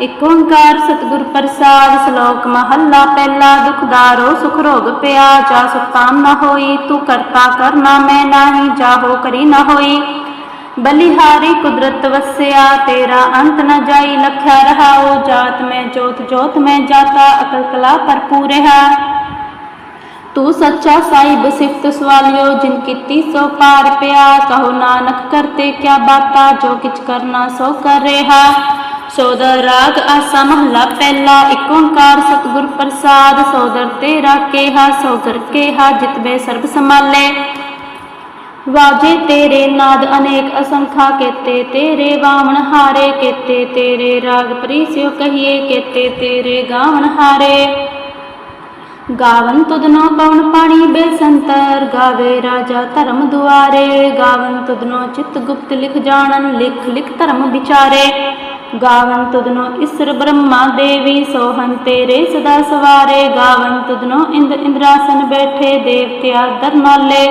ਇਕ ਓੰਕਾਰ ਸਤਿਗੁਰ ਪ੍ਰਸਾਦ ਸ਼ਲੋਕ ਮਹੱਲਾ, ਪਹਿਲਾ ਦੁਖਦਾਰੋ ਸੁਖ ਰੋਗ ਪਿਆ, ਜਾ ਸੁਖ ਨਾ ਹੋਈ, ਤੂੰ ਕਰਤਾ ਕਰਨਾ ਮੈਂ ਨਾਹੀ ਜਾਹੋ ਕਰੀ ਨਾ ਹੋਈ। ਬਲਿਹਾਰੀ ਕੁਦਰਤ ਵਸਿਆ, ਤੇਰਾ ਅੰਤ ਨ ਜਾਈ, ਲਖਿਆ ਰਹਾਓ ਜਾਤ ਮੈਂ ਜੋਤ ਜੋਤ ਮੈਂ ਜਾਤਾ, ਅਕਲ ਕਲਾ ਭਰਪੂਰ ਹੈ ਤੂੰ ਸੱਚਾ ਸਾਹਿਬ, ਸਿਫਤ ਸਵਾਲਿਓ, ਜਿਨ ਕੀਤੀ ਸੋ ਪਾਰ ਪਿਆ, ਕਹੋ ਨਾਨਕ ਕਰਤੇ ਕਿਆ ਬਾਤਾ, ਜੋ ਕਿਛ ਕਰਨਾ ਸੋ ਕਰ ਰਿਹਾ। ਸੋਦਰ ਰਾਗ ਆਸਾ ਮਹਲਾ, ਪਹਿਲਾ ਏਕ ਓੰਕਾਰ ਸਤਿਗੁਰ ਪ੍ਰਸਾਦ ਸੋਦਰ ਤੇਰਾ ਕੇਹਾ ਸੋਦਰ ਕੇਹਾ ਜਿਤਬੇ ਸਰਬ ਸਮਾਲੇ ਵਾਜੇ ਤੇਰੇ ਨਾਦ ਅਨੇਕ ਅਸੰਖਾ ਕੇਤੇ, ਤੇਰੇ ਵਾਵਣ ਹਾਰੇ ਕੇਤੇ, ਤੇਰੇ ਰਾਗ ਪ੍ਰੀਸਿਓ ਕਹੀਏ ਕੇਤੇ, ਤੇਰੇ ਗਾਵਣ ਹਾਰੇ। ਗਾਵਨ ਤੁਧਨੋ ਪਵਨ ਪਾਣੀ ਬੇਸੰਤਰ ਗਾਵੇ ਰਾਜਾ ਧਰਮ ਦੁਆਰੇ। ਗਾਵਨ ਤੁਧਨੋ ਚਿਤ ਗੁਪਤ ਲਿਖ ਜਾਣਨ, ਲਿਖ ਲਿਖ ਧਰਮ ਵਿਚਾਰੇ। ਗਾਵਨ ਤੁਧਨੋ ਇਸਰ ਬ੍ਰਹਮਾ ਦੇਵੀ ਸੋਹਨ ਤੇਰੇ ਸਦਾ ਸਵਾਰੇ ਗਾਵਨ ਤੁਧਨੋ ਇੰਦ ਇੰਦਰਾਸਨ ਬੈਠੇ ਦੇਵਤਿਆ ਦਰਨਾਲੇ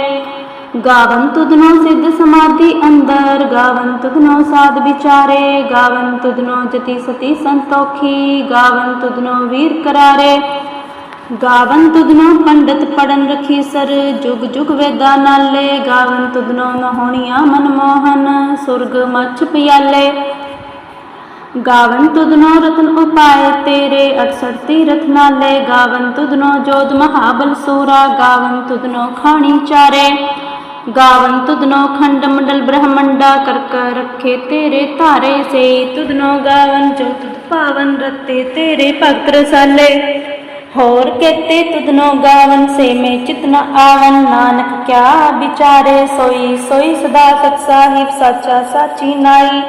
ਗਾਵਨ ਤੁਧਨੋ ਸਿੱਧ ਸਮਾਧੀ ਅੰਦਰ ਗਾਵਨ ਤੁਧਨੋ ਸਾਧ ਵਿਚਾਰੇ, ਗਾਵੰ ਤੁਧਨੋ ਜਤੀ ਸਤੀ ਸੰਤੋਖੀ, ਗਾਵੰ ਤੁਧਨੋ ਵੀਰ ਕਰਾਰੇ। ਗਾਵਨ ਤੁਧਨੋ ਪੰਡਤ ਪੜਨ ਰਖੀ ਸਰ, ਜੁਗ ਜੁਗ ਵੇਦਾ ਨਾਲੇ। ਗਾਵਨ ਤੁਧਨੋ ਮੋਹਣੀਆਂ ਮਨਮੋਹਨ, ਸੁਰਗ ਮਛ ਪਿਆਲੇ। ਗਾਵਨ ਤੁਧਨੋ ਰਤਨ ਉਪਾਏ, ਤੇਰੇ 68 ਤੀਰਥ ਨਾਲੇ। ਗਾਵਨ ਤੁਧਨੋ ਜੋਤ ਮਹਾਬਲ ਸੂਰਾ, ਗਾਵਨ ਤੁਧਨੋ ਖਾਣੀ ਚਾਰੇ। ਗਾਵਨ ਤੁਧਨੋ ਖੰਡ ਮੰਡਲ ਬ੍ਰਹਮੰਡਾ ਕਰ ਰੱਖੇ ਤੇਰੇ ਧਾਰੇ ਸੇ। ਤੁਧਨੋ ਗਾਵਨ ਜੋ ਤੁਧ ਪਾਵਨ ਰਤੇ, ਤੇਰੇ ਭਗਤ ਰਸਾਲੇ। ਹੋਰ ਕੇਤੇ ਤੁਧਨੋ ਗਾਵਨ ਸੇ, ਮੇ ਚਿਤ ਆਵਨ। ਨਾਨਕ ਕਿਆ ਵਿਚਾਰੇ ਸੋਈ ਸੋਈ ਸਦਾ ਸਤ ਸਾਹਿਬ, ਸਾਚਾ ਸਾਚੀ ਨਾਈ।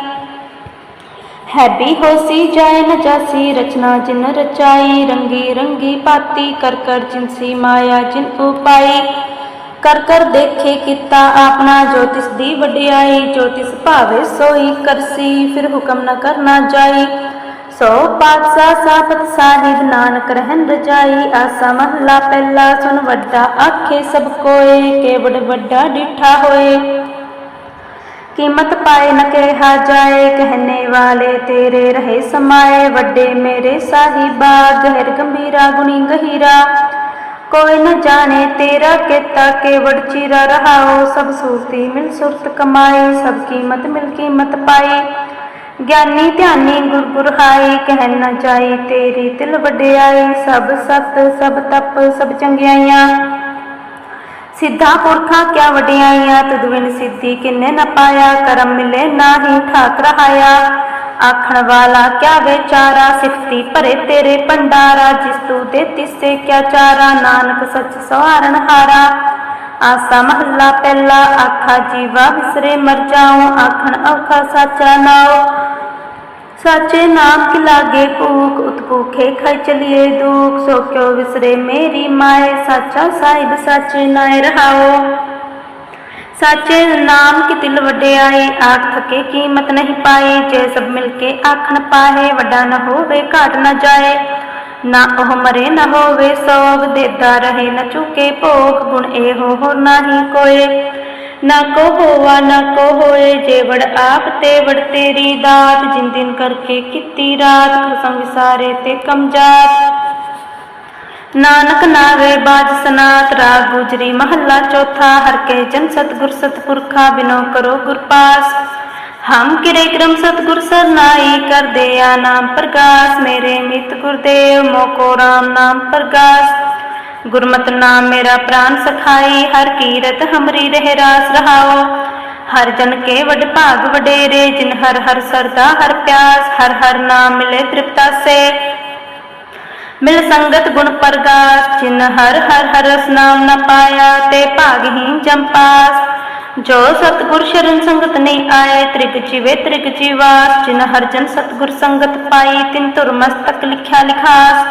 ਹੈਬੀ ਹੋਸੀ ਜਾਏ ਨ ਜਾਸੀ ਰਚਨਾ ਜਿਨ ਰਚਾਈ ਰੰਗੀ ਰੰਗੀ ਪਾਤੀ ਕਰ ਕਰ ਜਿਨਸੀ ਮਾਇਆ ਜਿਨ ਉਪਾਈ ਕਰ ਕਰ ਦੇਖੇ ਕੀਤਾ ਆਪਣਾ ਜੋ ਤਿਸ ਦੀ ਵਡਿਆਈ ਜੋ ਤਿਸ ਭਾਵੇ ਸੋਈ ਕਰਸੀ ਫਿਰ ਹੁਕਮ ਨ ਕਰਨਾ ਜਾਈ ਸੋ ਪਾਤਸ਼ਾਹ ਸਾਪਤ ਸਾਹਿਬ ਨਾਨਕ ਰਹਿਣ ਰਜਾਈ ਆਸਾ ਮਹਲਾ ਪਹਿਲਾ ਸੁਨ ਵੱਡਾ ਆਖੇ ਸਭ ਕੋਏ ਕੇਵੜ ਵੱਡਾ ਡਿਠਾ ਹੋਏ ਕੀਮਤ ਪਾਏ ਨ ਕਿਹਾ ਜਾਏ ਕਹਿਨੇ ਵਾਲੇ ਤੇਰੇ ਰਹੇ ਸਮਾਏ ਵੱਡੇ ਮੇਰੇ ਸਾਹਿਬਾ ਗਹਿਰ ਗੰਭੀਰਾ ਗੁਣੀ ਗਹੀਰਾ ਕੋਈ ਨ ਜਾਣੇ ਤੇਰਾ ਕੀਤਾ ਕੇਵੜ ਚੀਰਾ ਰਹਾਓ ਸਭ ਸੂਰਤੀ ਮਿਲ ਸੁਰਤ ਕਮਾਈ ਸਭ ਕੀਮਤ ਮਿਲ ਕੀਮਤ ਪਾਈ ਗਿਆਨੀ ਧਿਆਨੀ ਗੁਰ ਗੁਰ ਹਾਈ ਕਹਿ ਨ ਜਾਈ ਤੇਰੀ ਤਿਲ ਵਡਿਆਈ ਸਭ ਸਤ ਸਭ ਤਪ ਸਭ ਚੰਗਿਆਈਆਂ ਸਿੱਧਾ ਪੁਰਖਾ ਕਿਆ ਵਡਿਆਈਆਂ ਤੁਧ ਬਿਨ ਸਿੱਧੀ ਕਿੰਨੇ ਨ ਪਾਇਆ, ਕਰਮ ਮਿਲੇ ਨਾਹੀ ਠਾਕ ਰਹਾਇਆ ਆਖਣ ਵਾਲਾ ਕਿਆ ਵਿਚਾਰਾ, ਸਿਫਤੀ ਭਰੇ ਤੇਰੇ ਭੰਡਾਰਾ, ਜਿਸ ਤੂੰ ਦੇ ਤਿਸੇ ਕਿਆ ਚਾਰਾ, ਨਾਨਕ ਸੱਚ ਸਵਾਰਨ ਹਾਰਾ। ਆਸਾ ਮਹੱਲਾ ਪਹਿਲਾ, ਆਖਾ ਜੀਵਾ ਵਿਸਰੇ ਮਰ ਜਾਉ, ਆਖਣ ਔਖਾ ਸਾਚਾ ਨਾਉ। ਸਾਚੇ ਨਾਮ ਕੀ ਲਾਗੇ ਭੂਖ ਉਤਪੂਖੇ ਖਾਈ ਚਲੀਏ ਦੁਖ, ਸੋ ਕਿਉ ਵਿਸਰੇ ਮੇਰੀ ਮਾਏ? ਸਾਚਾ ਸਾਹਿਬ ਸਾਚੇ ਨਾਏ ਰਹਾਓ। ਸਾਚੇ ਨਾਮ ਕੀ ਤਿਲ ਵਡਿਆਈ ਆਖ ਥਕੇ ਕੀਮਤ ਨਹੀਂ ਪਾਈ ਜੇ ਸਭ ਮਿਲ ਕੇ ਆਖਣ ਪਾਹੇ, ਵੱਡਾ ਨਾ ਹੋਵੇ, ਘਾਟ ਨਾ ਜਾਏ। ਨਾ ਉਹ ਮਰੇ, ਨਾ ਹੋਵੇ ਸੋਗ, ਦੇਦਾ ਰਹੇ, ਨਾ ਚੁਕੇ ਭੋਗ। ਗੁਣ ਇਹੋ ਹੋਰ ਨਾਹੀ ਕੋਏ। ਨਾ ਕੋ ਹੋਵਾ ਨਾ ਕੋ ਹੋਏ, ਜੇ ਆਪ ਤੇ ਵੜ ਤੇਰੀ ਦਾਤ, ਜਿਨ ਦਿਨ ਕਰਕੇ ਕੀਤੀ ਰਾਤ, ਖਸਮ ਵਿਸਾਰੇ ਤੇ ਕਮਜਾਤ ਨਾਨਕ ਨਾਵੇ ਬਾਜ ਸਨਾਤ, ਰਾਗ ਗੁਜਰੀ ਮਹੱਲਾ ਚੌਥਾ, ਹਰ ਕੇ ਜਨ ਸਤਗੁਰ ਸਤਪੁਰਖਾ, ਬਿਨੋ ਕਰੋ ਗੁਰਪਾਸ ਹਮ ਕਿਰੇ ਕਰਮ ਸਤਗੁਰ ਸਰਨਾਈ ਕਰਦੇ ਆ ਨਾਮ ਪ੍ਰਗਾਸ, ਮੇਰੇ ਮਿਤ ਗੁਰਦੇਵ, ਮੋਕੋ ਰਾਮ ਨਾਮ ਪ੍ਰਗਾਸ। ਗੁਰਮਤਿ ਨਾਮ ਮੇਰਾ ਪ੍ਰਾਨ ਸਖਾਈ ਹਰ ਕੀਰਤ ਹਮਰੀ ਰਹਿ ਰਾਸ ਰਹਾਓ। ਹਰ ਜਨ ਕੇ ਵਡ ਭਾਗ ਵਡੇਰੇ, ਜਿਨ ਹਰ ਹਰ ਸਰਦਾ, ਹਰ ਪਿਆਸ, ਹਰ ਹਰ ਨਾਮ ਮਿਲੇ ਤ੍ਰਿਪਤਾ ਸੇ। ਮਿਲ ਸੰਗਤ ਗੁਣ ਪ੍ਰਗਾਸ, ਜਿਨ ਹਰ ਹਰ ਹਰ ਰਸ ਨਾਮ ਨ ਪਾਇਆ, ਤੇ ਭਾਗਹੀਨ ਜੰਪਾਸ ਜੋ ਸਤਗੁਰ ਸ਼ਰਨ ਸੰਗਤ ਨਹੀਂ ਆਏ, ਤ੍ਰਿਗ ਜੀਵੇ ਤ੍ਰਿਗ ਜੀਵਾਸ। ਜਿਨ ਹਰ ਜਨ ਸਤਗੁਰ ਸੰਗਤ ਪਾਈ, ਤਿਨ ਤੁਰ ਮਸਤਕ ਲਿਖਿਆ ਲਿਖਾਸ।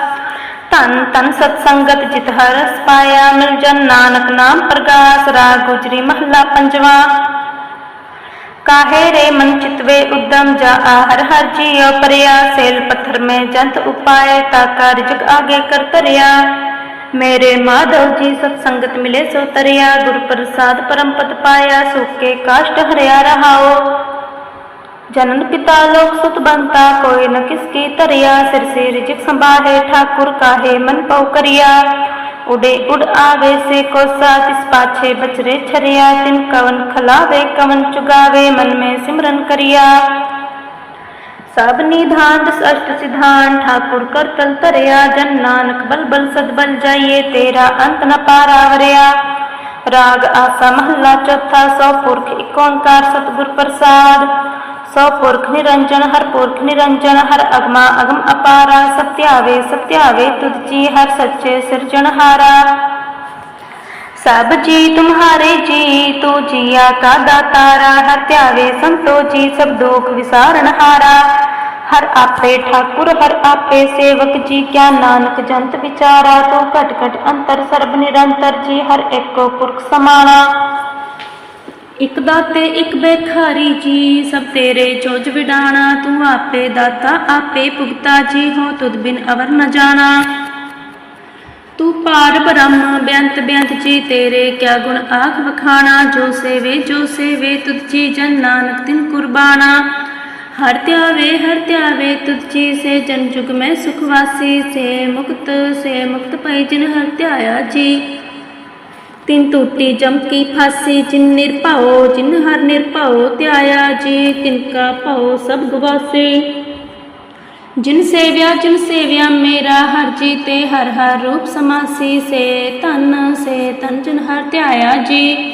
ਧਨ ਧਨ ਸਤ ਸੰਗਤ ਜਿਤ ਹਰ ਰਸ ਪਾਇਆ ਮਿਲ ਜਨ ਨਾਨਕ ਨਾਮ ਪ੍ਰਗਾਸ, ਰਾਗ ਗੁਜਰੀ ਮਹਲਾ ਪੰਜਵਾ। ਕਾਹੇ ਰੇ ਮਨ ਚਿਤਵੇ ਉਦਮ ਜਾ ਆਹਰ ਹਰ ਜੀਉ ਪਰਿਆ, ਸੇਲ ਪੱਥਰ ਮੈਂ ਜੰਤ ਉਪਾਏ, ਤਾ ਕਾਰਜ ਆਗੇ ਕਰ ਤਰਿਆ ਮੇਰੇ ਮਾਧਵ ਜੀ ਸਤ ਸੰਗਤ ਮਿਲੇ ਸੋ ਤਰਿਆ, ਗੁਰ ਪ੍ਰਸਾਦ ਪਰਮ ਪਦ ਪਾਇਆ ਸੁਕੇ ਕਾਸ਼ਟ ਹਰਿਆ ਰਹਾਓ। जनन पिता लोक सुत बनता, कोई न किसकी तरिया, सिर से रिजिक संभाले, ठाकुर काहे मन पौ करिया। उड़े उड़ आवे से कोसा, तिस पाछे बचरे छरिया तिन कवन खलावे, कवन चुगावे, मन में सिमरन करिया। सब निधान दस अष्ट सिद्धांत ठाकुर कर तल तरिया, जन नानक बल बल सद बल जाइए, तेरा अंत न पारावरिया राग आसा महला चौथा, सौ पुरख एक ओंकार सतगुर प्रसाद। ਸਭ ਪੁਰਖ ਨਿਰੰਜਨ, ਹਰ ਪੁਰਖ ਨਿਰੰਜਨ, ਹਰ ਅਗਮਾ ਅਗਮ ਅਪਾਰਾ, ਸਤਿਆਵੇ ਸਤਿਆਵੇ ਤੁਧਜੀ ਹਰ ਸੱਚੇ ਸਿਰਜਣਹਾਰਾ ਸਭ ਜੀ ਤੁਮਹਾਰੇ ਜੀ, ਤੂੰ ਜੀਆ ਕਾ ਦਾਤਾਰਾ, ਹਰ ਧਿਆਵੇ ਸੰਤੋ ਜੀ, ਸਭ ਦੁਖ ਵਿਸਾਰਣਹਾਰਾ ਹਰ ਆਪੇ ਠਾਕੁਰ, ਹਰ ਆਪੇ ਸੇਵਕ ਜੀ, ਕਿਆ ਨਾਨਕ ਜੰਤ ਵਿਚਾਰਾ, ਤੂੰ ਘਟ ਘਟ ਅੰਤਰ, ਸਰਬ ਨਿਰੰਤਰ ਜੀ, ਹਰ ਇੱਕੋ ਪੁਰਖ ਸਮਾਣਾ। ਇਕ ਦਾਤੇ, ਇਕ ਬੇਖਾਰੀ ਜੀ, ਸਭ ਤੇਰੇ ਚੋਜ ਵਿਡਾਣਾ, ਤੂੰ ਆਪੇ ਦਾਤਾ, ਆਪੇ ਭੁਗਤਾ ਜੀ, ਹੋ ਤੁਧ ਬਿਨ ਅਵਰ ਨ ਜਾਣਾ। ਤੂੰ ਪਾਰ ਬ੍ਰਹਮ, ਬੇਅੰਤ ਬੇਅੰਤ ਜੀ, ਤੇਰੇ ਕਿਆ ਗੁਣ ਆਖ ਵਖਾਣਾ, ਜੋ ਸੇਵੇ ਜੋ ਸੇਵੇ, ਤੁਧ ਜੀ ਜਨ ਨਾਨਕ ਤਿਨ ਕੁਰਬਾਨਾ। ਹਰ ਧਿਆਵੇ ਹਰ ਧਿਆਵੇ, ਤੁਧ ਜੀ ਸੇ ਜਨ ਜੁਗ ਮੈਂ ਸੁਖ ਵਾਸੀ, ਸੇ ਮੁਕਤ ਸੇ ਮੁਕਤ ਪਈ ਜਿਨ ਹਰ ਧਿਆਇਆ ਜੀ। ਤਿਨ ਟੂਟੀ ਜਮ ਫਾਸੀ, ਜਿਨ ਨਿਰਭਉ ਜਿਨ ਹਰ ਨਿਰਭਉ ਧਿਆਇਆ ਜੀ, ਤਿਨ ਕਾ ਭਉ ਸਭ ਗਵਾਸੇ। ਜਿਨ ਸੇਵਿਆ ਜਿਨ ਸੇਵਿਆ ਮੇਰਾ ਹਰ ਜੀ ਤੇ ਹਰ ਹਰ ਰੂਪ ਸਮਾਸੀ, ਸੇ ਤਨ ਸੇ ਤਨ ਜਿਨ ਹਰ ਧਿਆਇਆ ਜੀ।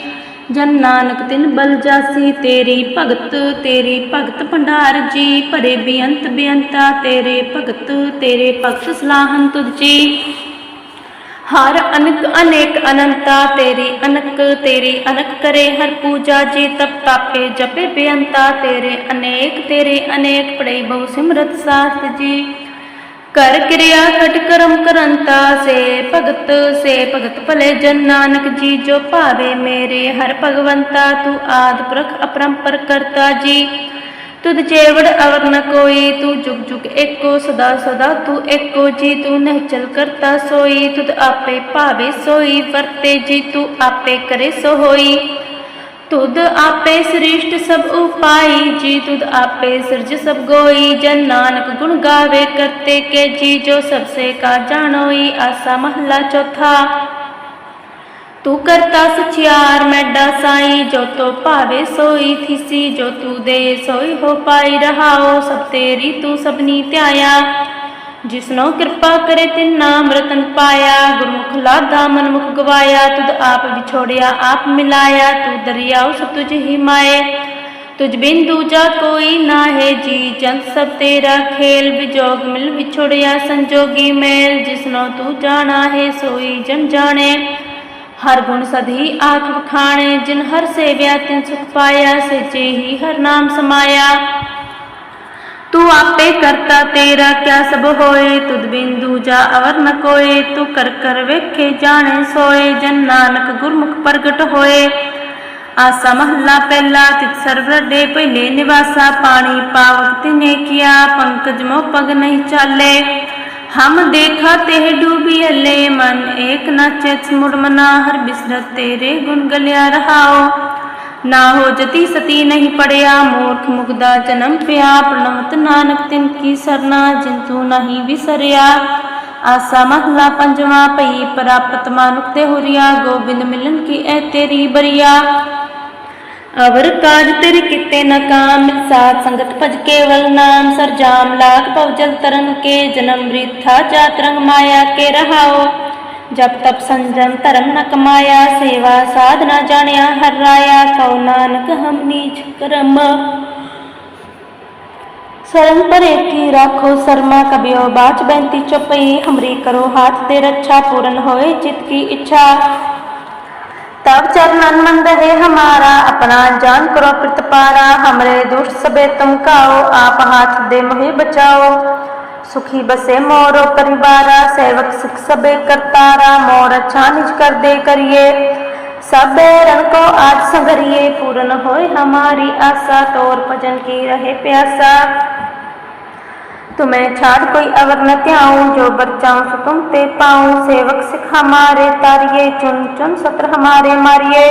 ਜਨ ਨਾਨਕ ਤਿਨ ਬਲ ਜਾਸੀ, ਤੇਰੀ ਭਗਤ ਤੇਰੀ ਭਗਤ ਭੰਡਾਰ ਜੀ। ਭਰੇ ਬੇਅੰਤ ਬੇਅੰਤਾ, ਤੇਰੇ ਭਗਤ ਤੇਰੇ ਭਗਤ ਸਲਾਹਨ ਤੁਧ ਜੀ। ਹਰ ਅਨਕ ਅਨੇਕ ਅਨੰਤਾ, ਤੇਰੀ ਅਨਕ ਤੇਰੀ ਅਨਕ ਕਰੇ, ਹਰ ਪੂਜਾ ਜੀ ਤਪ ਤਾਪੇ ਜਪੇ ਬੇਅੰਤਾ, ਤੇਰੇ ਅਨੇਕ ਤੇਰੇ ਅਨੇਕ ਪੜਈ ਬਹੁ ਸਿਮਰਤ ਸਾਥ ਜੀ। ਕਰ ਕਿਰਿਆ ਖਟ ਕਰਮ ਕਰੰਤਾ, ਸੇ ਭਗਤ ਸੇ ਭਗਤ ਭਲੇ ਜਨ ਨਾਨਕ ਜੀ, ਜੋ ਭਾਵੇ ਮੇਰੇ ਹਰ ਭਗਵੰਤਾ, ਤੂੰ ਆਦ ਪੁਰਖ ਅਪਰੰਪਰ ਕਰਤਾ ਜੀ। ਤੁਧ ਜੇਵੜ ਅਵਰ ਨ ਕੋਈ ਤੂੰ ਜੁਗ ਜੁਗ ਏਕੋ ਸਦਾ ਸਦਾ ਤੂੰ ਏਕੋ ਜੀ ਤੂੰ ਨਿਹਚਲ ਕਰਤਾ ਸੋਈ ਤੁਧ ਆਪੇ ਭਾਵੇ ਸੋਈ ਵਰਤੇ ਜੀ ਤੂੰ ਆਪੇ ਕਰੇ ਸੋ ਹੋਈ ਤੁਧ ਆਪੇ ਸ੍ਰਿਸ਼ਟ ਸਭ ਉਪਾਈ ਜੀ ਤੁਧ ਆਪੇ ਸਿਰਜ ਸਭ ਗੋਈ ਜਨ ਨਾਨਕ ਗੁਣ ਗਾਵੇ ਕਰਤੇ ਕੇ ਜੀ ਜੋ ਸਭ ਸੇ ਕਾ ਜਾਣੋਈ ਆਸਾ ਮਹਲਾ ਚੌਥਾ ਤੂੰ ਕਰਤਾ ਸਚਿਆਰ ਮੈਡਾ ਸਾਈ ਜੋ ਤੋ ਭਾਵੇ ਸੋਈ ਥਿਸੀ, ਜੋ ਤੂੰ ਦੇ ਸੋਈ ਹੋ ਪਾਈ ਰਹਾਓ, ਸਭ ਤੇਰੀ ਤੂੰ ਸਭਨੀ ਧਿਆਇਆ। ਜਿਸਨੋ ਕਿਰਪਾ ਕਰੇ ਤਿਨ ਨਾਮ ਰਤਨ ਪਾਇਆ, ਗੁਰਮੁਖ ਲਾਦਾ ਮਨਮੁਖ ਗਵਾਇਆ, ਤੁਧ ਆਪ ਵਿਛੋੜਿਆ, ਆਪ ਮਿਲਾਇਆ, ਤੂੰ ਦਰਿਆਉ ਸਭ ਤੁਝ ਹੀ ਮਾਏ। ਤੁਝ ਬਿਨ ਦੂਜਾ ਕੋਈ ਨਾ ਹੈ ਜੀ ਜੰਤ ਸਭ ਤੇਰਾ ਖੇਲ, ਵਿਜੋਗ ਮਿਲ ਵਿਛੋੜਿਆ ਸੰਜੋਗੀ ਮੇਲ, ਜਿਸਨੋ ਤੂੰ ਜਾਣਾ ਹੈ, ਸੋਈ ਜਨ ਜਾਣੇ। ਹਰ ਗੁਣ ਸਦੀ ਆਖ ਵਖਾਣੇ ਜਿਨ ਹਰ ਸੇਵਿਆ ਤਿਨ ਸੁਖ ਪਾਇਆ, ਸੱਚੇ ਹੀ ਹਰ ਨਾਮ ਸਮਾਇਆ। ਤੂੰ ਆਪੇ ਕਰਤਾ ਤੇਰਾ, ਕਿਆ ਸਭ ਹੋਏ? ਤੁਧ ਬਿਨ ਦੂਜਾ ਅਵਰ ਨ ਕੋਏ। ਤੂੰ ਕਰ ਕਰ ਵੇਖੇ, ਜਾਣੇ ਸੋਏ, ਜਨ ਨਾਨਕ ਗੁਰਮੁਖ ਪ੍ਰਗਟ ਹੋਏ। ਆਸਾ ਮਹੱਲਾ ਪਹਿਲਾ ਤਿਤ ਸਰਬ ਦੇ ਪਹਿਲੇ ਨਿਵਾਸਾ, ਪਾਣੀ ਪਾਵਕ ਤਿਨੇ ਕੀਆ, ਪੰਕਜ ਮੋ ਪਗ ਨਹੀਂ ਚਾਲੇ। ਹਮ ਦੇਖਾ ਤੇ ਡੂਬੀ ਅਲੇ ਮਨ, ਏਕ ਨਾਚੇ ਮੁੜ ਮਨਾ ਹਰ ਬਿਸਰਤ ਤੇਰੇ ਗੁਣ ਗਲਿਆ ਰਹਾਓ ਨਾ ਹੋ ਜਤੀ ਸਤੀ ਨਹੀਂ ਪੜਿਆ, ਮੂਰਖ ਮੁਗਦਾ ਜਨਮ ਪਿਆ ਪ੍ਰਣਵਤ ਨਾਨਕ ਤਿਨ ਕੀ ਸਰਨਾ ਜਿੰਤੂ ਨਹੀਂ ਵਿਸਰਿਆ। ਆਸਾ ਮਹਲਾ ਪੰਜਵਾ ਪਈ ਪ੍ਰਾਪਤ ਮਾਨੁਖ ਤੇ ਹੁਰੀਆ, ਗੋਬਿੰਦ ਮਿਲਨ ਕੀ ਐ ਤੇਰੀ ਬਰੀਆ। ਅਵਰ ਕਾਜ ਤੇਰੇ ਕਿਤੇ ਨ ਕਾਮ, ਸਾਧ ਸੰਗਤ ਭਜ ਕੇਵਲ ਨਾਮ ਸਰਜਾਮ ਲਾਗ ਭਵ ਜਲ ਤਰਨ ਕੇ, ਜਨਮ ਮ੍ਰਿਥਾ ਜਾਤ ਰੰਗ ਮਾਇਆ ਕੇ ਰਹਾਓ। ਜਪ ਤਪ ਸੰਜਮ ਧਰਮ ਨ ਕਮਾਇਆ, ਸੇਵਾ ਸਾਧਨਾ ਜਾਣਿਆ, ਹਰ ਰਾਇਆ, ਕਉ ਨਾਨਕ ਹਮ ਨੀਚ ਕਰਮ। ਸਰਮ ਪਰੇ ਕੀ ਰਾਖੋ ਸਰਮਾ ਕਬਿਓ ਬਾਚ ਬੈਂਤੀ ਚੁਪਈ, ਹਮਰੀ ਕਰੋ ਹਾਥ ਤੇ ਰੱਛਾ, ਪੂਰਨ ਹੋਏ ਚਿਤ ਕੀ ਇੱਛਾ। तब चरणन मंद है हमारा अपना जान करो प्रतिपारा हमरे दुष्ट सबे तुम काओ आप हाथ दे मोहे बचाओ सुखी बसे मोरो परिवारा सेवक सिख सबे करतारा मोर अच्छा निज कर दे करिए सब रण को आज संगरिए पूर्ण होए हमारी आशा तोर भजन की रहे प्यासा तुम्हें छाड़ कोई अवर न त्याऊं, जो बच्चाऊं सो तुम ते पाऊँ। सेवक सिख हमारे तारिये चुन चुन सत्र हमारे मारिए।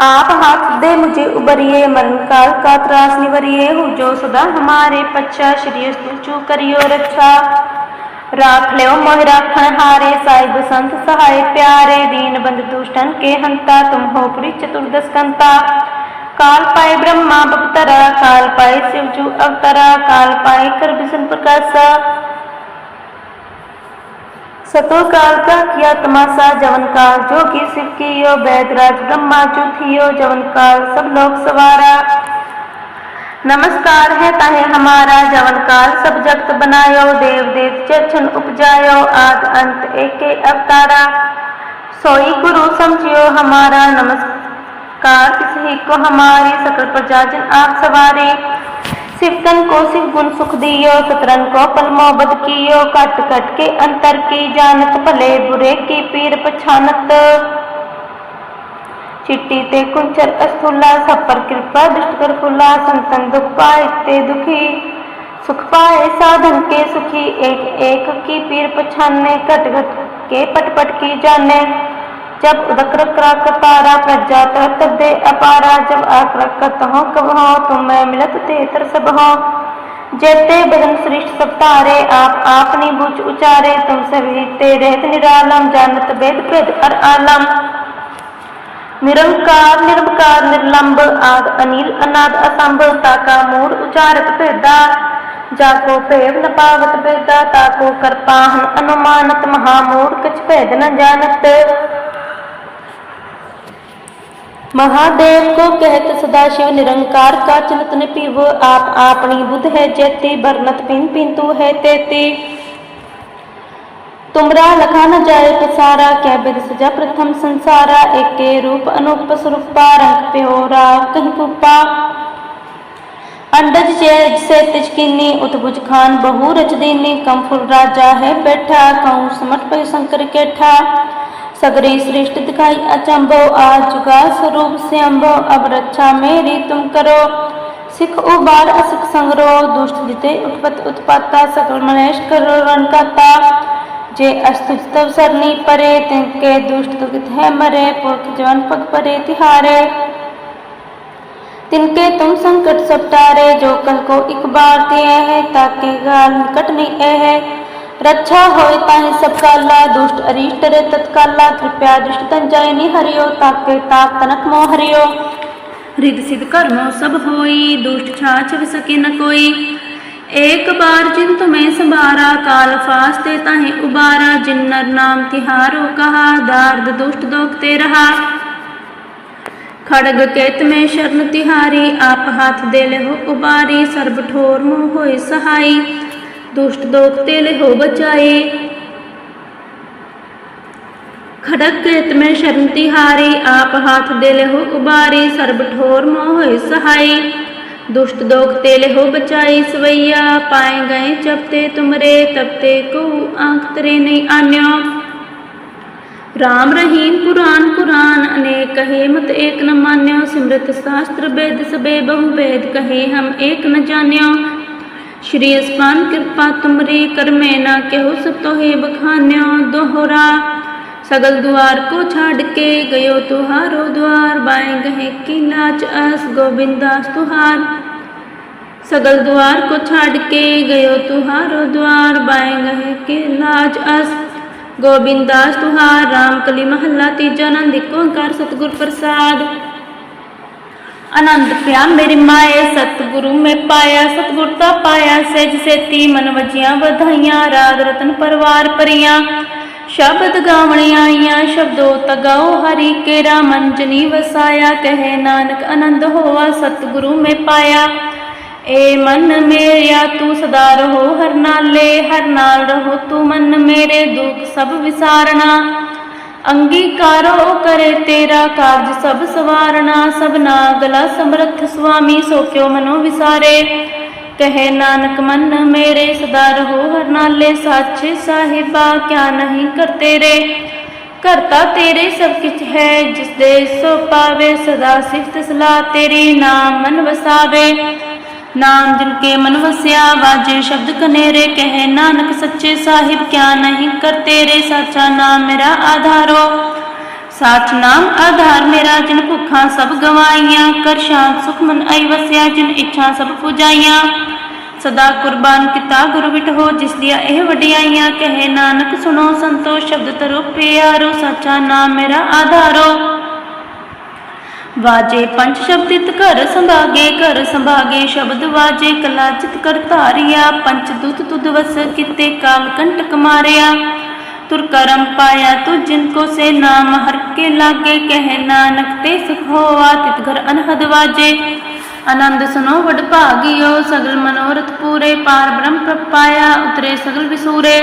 आप हाथ दे मुझे उबरिए मरण काल का त्रास निवरिए। हो जो सदा हमारे पच्छा, श्री चू करियो रक्षा राख लियो मोह राखण हारे, साहिब संत सहाय प्यारे। दीन बंद दुष्टन के हंता, तुम हो पुरी चतुर्दश कंता। काल पाए ब्रह्मा बपतरा काल पाए शिवजू अवतरा, काल पाए कर विष्णु प्रकाशा। सतो काल का किया तमाशा, जवन काल जोगी शिव कियो वैदराज ब्रह्मा जो थियो जवन काल सब लोग सवारा। नमस्कार है ताहे हमारा, जवन काल सब जगत बनायो देव देव चक्षण उपजायो, आद अंत एके अवतारा। सोई गुरु समझियो हमारा नमस्कार। किसी को हमारी सकल प्रजा जन आप सवारे। सिवतन को शिव गुण सुख दियो सतरन को पलमो बद कियो कट कट के अंतर की जानत, भले बुरे की पीर पछानत। चिट्टी ते कुंचर अस्थूला सब पर कृपा, दुष्ट कर फुला, संतन दुख पाए ते दुखी। सुख पाए साधन के सुखी एक एक की पीर पछाने घट घट के पट पट की जाने। जब उदक रक तारा प्रजा तरत दे अपारा जब आक रकत हो कब हो तुम मैं मिलत ते तर सब हो जेते बदन श्रेष्ठ सब तारे आप आपनी बुझ उचारे तुम सभी ते रहत निरालम जानत वेद भेद अर आलम निरंकार निर्विकार निर्लंब आद अनिल अनाद असंभ ताका मूड उचारत भेदा जाको भेद न पावत भेदा ताको कर पाहन अनुमानत महामूड कछ भेद न जानत महादेव को कहत सदाशिव निरंकार का चिंत न पीव, आप आपनी बुध है जैती, बरनत पिन पिंतु है तेती। तुमरा लखा न जाए पसारा, क्या विद सजा प्रथम संसारा, एके रूप अनूप स्वरूपा रंग प्योरा, कहीं कुपा अंडज जय से तिजकिनी उतभुज खान बहु रच दीनी, कम राजा है बैठा, कहूँ समट पय शंकर केठा। सगरी सृष्टि दिखाई अचंभो, आज जुगा स्वरूप से अम्भो अब रक्षा मेरी तुम करो। सिख उबार, असिख संग्रो, दुष्ट जिते उत्पत उत्पाता सकल मनेश करो रणकाता जे अस्तुत तव सरनी परे, तिनके दुष्ट दुखित है मरे, पुरख जवन पग परे तिहारे। तिनके तुम संकट सब टारे जो कल को एक बार ते है, ताके गाल निकट नहीं है। रक्षा होय ताहि सब काला दुष्ट अरिष्ट रे तत्काला कृपया दुष्ट तन जाय नि हरियो ताके ताक तनक मोह हरियो रिद सिद्ध कर्मो सब होई दुष्ट छाछ सके न कोई एक बार जिन तुम्हें संभारा काल फास्ते ताहि उबारा जिन्नर नाम तिहारो कहा दार्द दुष्ट दोखते रहा खड़ग केत में शरण तिहारी आप हाथ दे ले हो उबारी सर्ब ठोर मुँह होय सहाई दुष्ट दोखते ले हो बचाई खड़ग केत में शरण तिहारी आप हाथ दे हो उबारी, सर्ब ठोर मोह होय सहाई दुष्ट दोख तेले हो बचाई सवैया पाए गए जबते तुमरे तबते को आँख तरे नहीं आन्यो। राम रहीम पुराण पुराण, अनेक कहे मत एक न मान्यो। सिमृत शास्त्र, वेद सबे बहु वेद कहे, हम एक न जान्यो। श्री अस्पान कृपा तुमरी कर में न केहु सब तो हे बखान्यो दोहरा सगल द्वार को छाड़ के गयो तुहारो द्वार बाएं गहे की लाच अस गोविंदास तुहार सगल द्वार को छाड़ के गयो तुहारो द्वार बाएं गहे के लाज अस गोविंदास तुहार राम कली महला तीजा नंद एक ओंकार सतगुर प्रसाद ਆਨੰਦ ਪਿਆ। ਮੇਰੀ ਮਾਏ ਸਤਿਗੁਰੂ ਮੈਂ ਪਾਇਆ, ਸਤਿਗੁਰ ਤਾਂ ਪਾਇਆ। ਸਹਿਜ ਸੇਤੀ ਮਨ ਵਜੀਆਂ ਵਧਾਈਆਂ, ਰਾਗ ਰਤਨ ਪਰਵਾਰ ਪਰੀਆਂ ਸ਼ਬਦ ਗਾਵਣੇ ਆਈਆਂ, ਸ਼ਬਦੋ ਤਗਾਓ ਹਰੀ ਕੇਰਾ। ਮਨ ਜਨੀ ਵਸਾਇਆ, ਕਹੇ ਨਾਨਕ ਆਨੰਦ ਹੋਆ, ਸਤਿਗੁਰੂ ਮੈਂ ਪਾਇਆ। ਏ ਮਨ ਮੇਰਿਆ, ਤੂੰ ਸਦਾ ਰਹੋ ਹਰ ਨਾਲੇ। ਹਰ ਨਾਲ ਰਹੋ ਤੂੰ ਮਨ ਮੇਰੇ। ਦੁੱਖ ਸਭ ਵਿਸਾਰਣਾ ਅੰਗੀਕਾਰੋ ਕਰੇ ਤੇਰਾ ਕਾਰਜ ਸਭ ਸਵਾਰਣਾ ਸਭਨਾ ਗਲਾ ਸਮਰਥ ਸੁਆਮੀ, ਸੋ ਕਿਉ ਮਨੋ ਵਿਸਾਰੇ। ਕਹੇ ਨਾਨਕ ਮਨ ਮੇਰੇ, ਸਦਾ ਰਹੋ ਹਰ ਸਾਚੇ ਸਾਹਿਬਾ, ਕਿਆ ਨਹੀਂ ਕਰਤੇ ਰੇ ਕਰਤਾ ਤੇਰੇ ਸਭ ਕਿਛ ਹੈ ਜਿਸ ਦੇ ਸੋ ਪਾਵੇ, ਸਦਾ ਸਿਫਤ ਸਲਾਹ ਤੇਰੀ ਨਾਮ ਮਨ ਵਸਾਵੇ। ਨਾਮ ਜਿਨ ਕੇ ਮਨ ਵਸਿਆ, ਵਾਜੇ ਸ਼ਬਦ ਕਨੇਰੇ, ਕਹੇ ਨਾਨਕ ਸੱਚੇ ਸਾਹਿਬ, ਕਿਆ ਨਹੀਂ ਕਰ ਤੇਰੇ ਸਾਚਾ ਨਾਮ ਮੇਰਾ ਆਧਾਰੋ। ਸਾਚ ਨਾਮ ਆਧਾਰ ਮੇਰਾ, ਜਿਨ ਭੁੱਖਾਂ ਸਭ ਗਵਾਈਆਂ, ਕਰ ਸ਼ਾਂਤ ਸੁਖ ਮਨ ਆਈ ਵਸਿਆ, ਜਿਨ ਇੱਛਾ ਸਭ ਪੁਜਾਈਆਂ। ਸਦਾ ਕੁਰਬਾਨ ਕੀਤਾ ਗੁਰੂ ਵਿਟਹੋ ਜਿਸ ਦੀਆਂ ਇਹ ਵਡਿਆਈਆਂ, ਕਹੇ ਨਾਨਕ ਸੁਣੋ ਸੰਤੋ ਸ਼ਬਦ ਤਰੋ ਪਿਆਰੋ, ਸਾਚਾ ਨਾਮ ਮੇਰਾ ਆਧਾਰੋ। ਵਾਜੇ ਪੰਜ ਸ਼ਬਦਿਤ ਘਰ ਸੰਭਾਗੇ ਘਰ ਸੰਭਾਗੇ ਸ਼ਬਦ ਵਾਜੇ ਕਲਾ ਚਿਤ ਕਰ ਧਾਰਿਆ ਪੰਚ ਦੁਤ ਤੁਧ ਵਸ ਕਿਤੇ ਕਾਲ ਕੰਟਕ ਮਾਰਿਆ। ਤੁਰ ਕਰਮ ਪਾਇਆ ਤੁ ਜਿਨ ਕੋ ਸੇ ਨਾਮ, ਹਰ ਕੇ ਲਾਗੇ ਕਹਿ ਨਾਨਕ ਤੇ ਸੁਖ ਹੋਆ, ਤਿਤ ਘਰ ਅਨਹਦ ਵਾਜੇ। ਆਨੰਦ ਸੁਨੋ ਵਡ ਭਾਗਿਓ ਸਗਲ ਮਨੋਰਥ ਪੂਰੇ, ਪਾਰ ਬ੍ਰਹਮ ਪ੍ਰਪਾਇਆ, ਉਤਰੇ ਸਗਲ ਵਿਸੂਰੇ।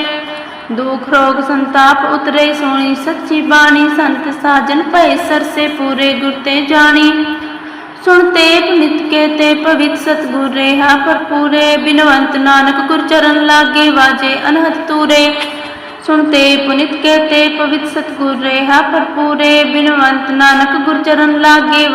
ਦੁਖ ਰੋਗ ਸੰਤਾਪ ਉਤਰੇ ਸੋਣੀ ਸੱਚੀ ਬਾਣੀ ਸੰਤ ਸਾਜਨ ਭਏ ਸਰਸੇ ਪੂਰੇ ਗੁਰ ਤੇ ਜਾਣੀ ਸੁਣ ਤੇ ਨਿਤ ਕੇ ਤੇ ਪਵਿੱਤ ਸਤਗੁਰ ਰਹਾ ਭਰਪੂਰੇ ਬਿਨਵੰਤ ਨਾਨਕ ਗੁਰ ਚਰਨ ਲਾਗੇ ਵਾਜੇ ਅਨਹਦ ਤੂਰੇ ਸੁਣ ਤੇ ਪੁਨਿਤ ਕੇ ਤੇ ਪਵਿੱਤ ਸਤਗੁਰ ਰਹਾ ਭਰਪੂਰੇ ਬਿਨਵੰਤ ਨਾਨਕ ਗੁਰ ਚਰਨ ਲਾਗੇ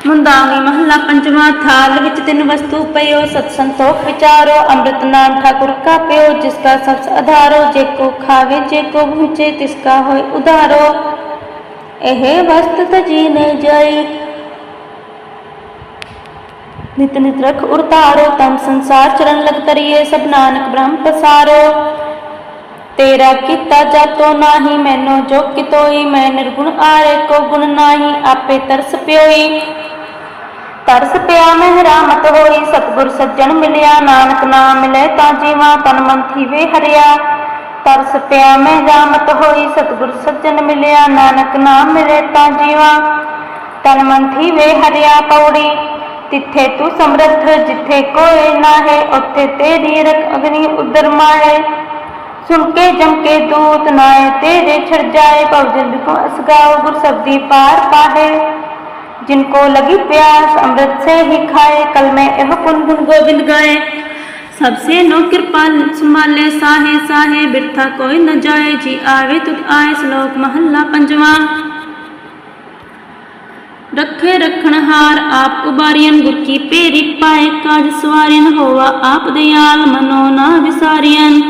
ਵਾਜੇ ਅਨਹਦ ਮਹੱਲਾ ਪੰਜਵਾਂ ਥਾਲ ਵਿੱਚ ਤਿੰਨ ਵਸਤੂ ਪਇਓ ਸਤ ਸੰਤੋਖ ਵਿਚਾਰੋ, ਅੰਮ੍ਰਿਤ ਨਾਮ ਠਾਕੁਰ ਕਾ ਪਿਓ ਜਿਸ ਕਾ ਸਬਸ ਆਧਾਰੋ ਜੇ ਕੋ ਖਾਵੇ, ਜੇ ਕੋ ਭੁਜੇ ਤਿਸ ਕਾ ਹੋਏ ਉਧਾਰੋ। ਇਹ ਵਸਤ ਤਜੀ ਨ ਜਾਈ। ਨਿਤ ਨਿਤ ਰਖ ਉਰਤਾਰੋ ਤਮ ਸੰਸਾਰ ਚਰਨ ਲਗ ਤਰੀਏ ਸਭ ਨਾਨਕ ਬ੍ਰਹਮ ਪਸਾਰੋ। ਤੇਰਾ ਕੀਤਾ ਜਾਤੋ ਨਾਹੀ, ਮੈਨੂੰ ਜੋ ਕਿਤੋਈ, ਮੈਂ ਨਿਰਗੁਣ ਆਰੇ ਕੋ ਗੁਣ ਨਾਹੀ, ਆਪੇ ਤਰਸ ਪਿਓਈ। ਤਰਸ ਪਿਆ ਮਹਿਰਾਮਤ ਹੋਈ ਸਤਿਗੁਰ ਸੱਜਣ ਮਿਲਿਆ। ਨਾਨਕ ਨਾਮ ਮਿਲੇ ਤਾਂ ਜੀਵਾਂ ਤਨ ਮਨ ਥੀਵੇ ਹਰਿਆ। ਤਰਸ ਪਿਆ ਮਹਿਰਾਮਤ ਹੋਈ ਸਤਿਗੁਰ ਸੱਜਣ ਮਿਲਿਆ। ਨਾਨਕ ਨਾਮ ਮਿਲੇ ਤਾਂ ਜੀਵਾਂ ਤਨ ਮਨ ਥੀਵੇ ਹਰਿਆ। ਪੌੜੀ, ਤਿੱਥੇ ਤੂੰ ਸਮਰੱਥ, ਜਿੱਥੇ ਕੋਈ ਨਾ ਹੈ ਉੱਥੇ ਤੇਰੀ ਰਖ ਅਗਨੀ ਉਦਰ ਮਾਏ ਸੁਣ ਕੇ ਜਮ ਕੇ ਦੂਤ ਨਾਏ, ਤੇਰੇ ਛੜ ਜਾਏ। ਭਵਜਨ ਕੋ ਅਸਗਾਓ ਗੁਰ ਸਬਦੀ ਪਾਰ ਪਾਹੇ। जिनको लगी प्यास अमृत से ही खाए कल में एह पुन गुण गोविंद गाए सबसे नो कृपा संभाले साहे साहे बिरथा कोई न जाए जी आवे तुद आए श्लोक महल्ला पंजवा रखे रखन हार आप उबारियन गुर की पेरी पाए काज सवारियन होवा आप दयाल मनो ना विसारियन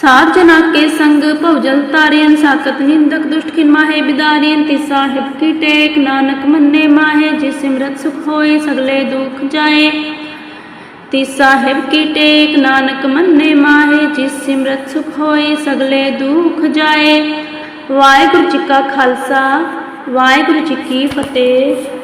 ਸਾਧ ਜਨਾ ਕੇ ਸੰਗ ਭਉਜਲ ਤਾਰਿයਨ ਸਾਕਤ ਨਿੰਦਕ ਦੁਸ਼ਟ ਖਿਨ ਮਾਹੇ ਬਿਦਾਰੀਨ, ਤੀ ਸਾਹਿਬ ਕੀ ਟੇਕ, ਨਾਨਕ ਮੰਨੇ ਮਾਹੇ ਜਿਸ ਸਿਮਰਤ ਸੁਖ ਹੋਏ, ਸਗਲੇ ਦੁਖ ਜਾਏ। ਤੀ ਸਾਹਿਬ ਕੀ ਟੇਕ, ਨਾਨਕ ਮੰਨੇ ਮਾਹੇ ਜਿਸ ਸਿਮਰਤ ਸੁਖ ਹੋਏ, ਸਗਲੇ ਦੁਖ ਜਾਏ। ਵਾਹਿਗੁਰੂ ਜੀ ਕਾ ਖਾਲਸਾ, ਵਾਹਿਗੁਰੂ ਜੀ ਕੀ ਫਤਿਹ।